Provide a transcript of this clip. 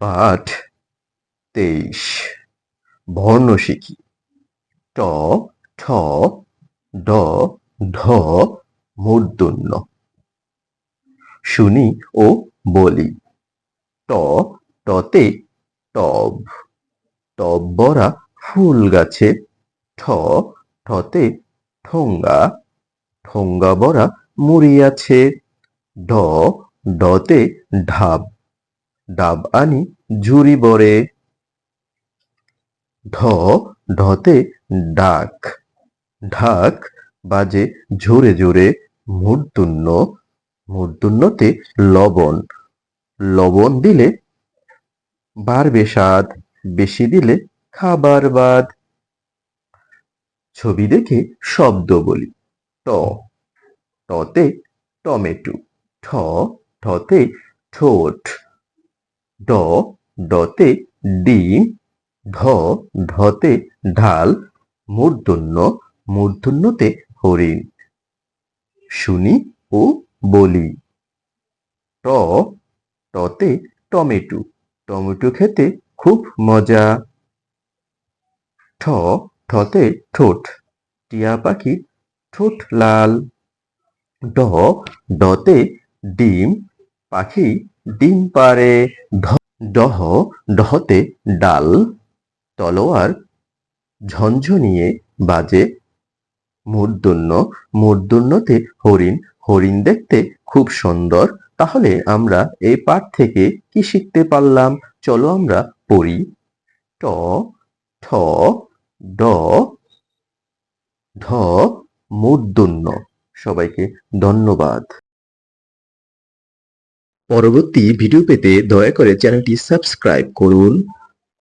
পাঠ তেইশ বর্ণ শিখি ট, ঠ, ড, ঢ, মূর্ধন্য। শুনি ও বলি। ট, টতে টব। টব বরা ফুল গাছে। ঠ, ঠতে ঠোঙ্গা। ঠোঙ্গা ভরা মুড়ি আছে। ঢ ডতে ঢাব। ডাব আনি ঝুরি বরে। ঢ, ঢতে ডাক। ঢাক বাজে ঝোরে জোরে মূর্ধন্য। মূর্ধন্যতে লবণ। লবণ দিলে বাড়বে স্বাদ, বেশি দিলে খাবার বাদ। ছবি দেখে শব্দ বলি। ট, টতে টমেটো। ঠ, ঠতে ঠোঁট। ড, ডতে ডিম ঢ ঢতে ঢাল মূর্ধন্য, মূর্ধন্যতে হরিণ। শুনি ও বলি। ট, টতে টমেটো। টমেটো খেতে খুব মজা। ঠ ঠতে ঠোঁট। টিয়া পাখির ঠোঁট লাল। ড, ডতে ডিম পাখি ডিম পারে ডহ, ডহতে ডাল, তলোয়ার ঝঞ্ঝনিয়ে বাজে। মূর্ধন্য মূর্ধন্যতে হরিণ হরিণ দেখতে খুব সুন্দর। তাহলে আমরা এই পাঠ থেকে কি শিখতে পারলাম? চলো আমরা পড়ি। ট, ঠ, ড ঢ মূর্ধন্য সবাইকে ধন্যবাদ। পরবর্তী ভিডিও পেতে দয়া করে চ্যানেলটি সাবস্ক্রাইব করুন।